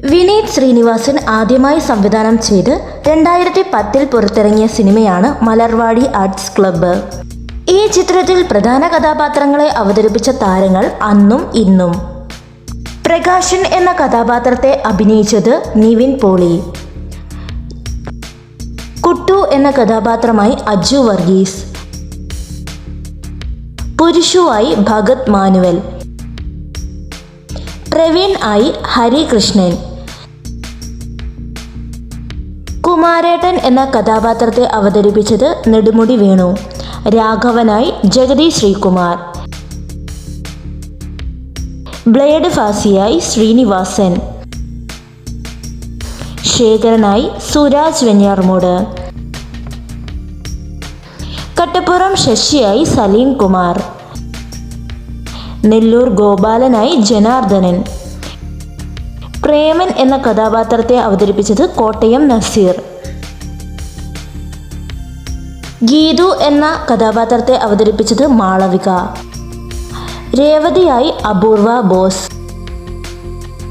വിനീത് ശ്രീനിവാസൻ ആദ്യമായി സംവിധാനം ചെയ്ത് രണ്ടായിരത്തി പത്തിൽ പുറത്തിറങ്ങിയ സിനിമയാണ് മലർവാടി ആർട്സ് ക്ലബ്ബ്. ഈ ചിത്രത്തിൽ പ്രധാന കഥാപാത്രങ്ങളെ അവതരിപ്പിച്ച താരങ്ങൾ അന്നും ഇന്നും. പ്രകാശൻ എന്ന കഥാപാത്രത്തെ അഭിനയിച്ചത് നിവിൻ പോളി. കുട്ടു എന്ന കഥാപാത്രമായി അജു വർഗീസ്. പുരുഷുവായി ഭഗത് മാനുവൽ. പ്രവീൺ ആയി ഹരികൃഷ്ണൻ. കുമാരേട്ടൻ എന്ന കഥാപാത്രത്തെ അവതരിപ്പിച്ചത് നെടുമുടി വേണു. രാഘവനായി ജഗതി ശ്രീകുമാർ. ബ്ലേഡ് ഫാസിയായി ശ്രീനിവാസൻ. ശേഖരനായി സുരാജ് വെഞ്ഞാർമൂട്. കട്ടപ്പുറം ശശിയായി സലീം കുമാർ. നെല്ലൂർ ഗോപാലനായി ജനാർദ്ദനൻ. പ്രേമൻ എന്ന കഥാപാത്രത്തെ അവതരിപ്പിച്ചത് കോട്ടയം നസീർ. ഗീതു എന്ന കഥാപാത്രത്തെ അവതരിപ്പിച്ചത് മാളവിക. രേവതിയായി അപൂർവ ബോസ്.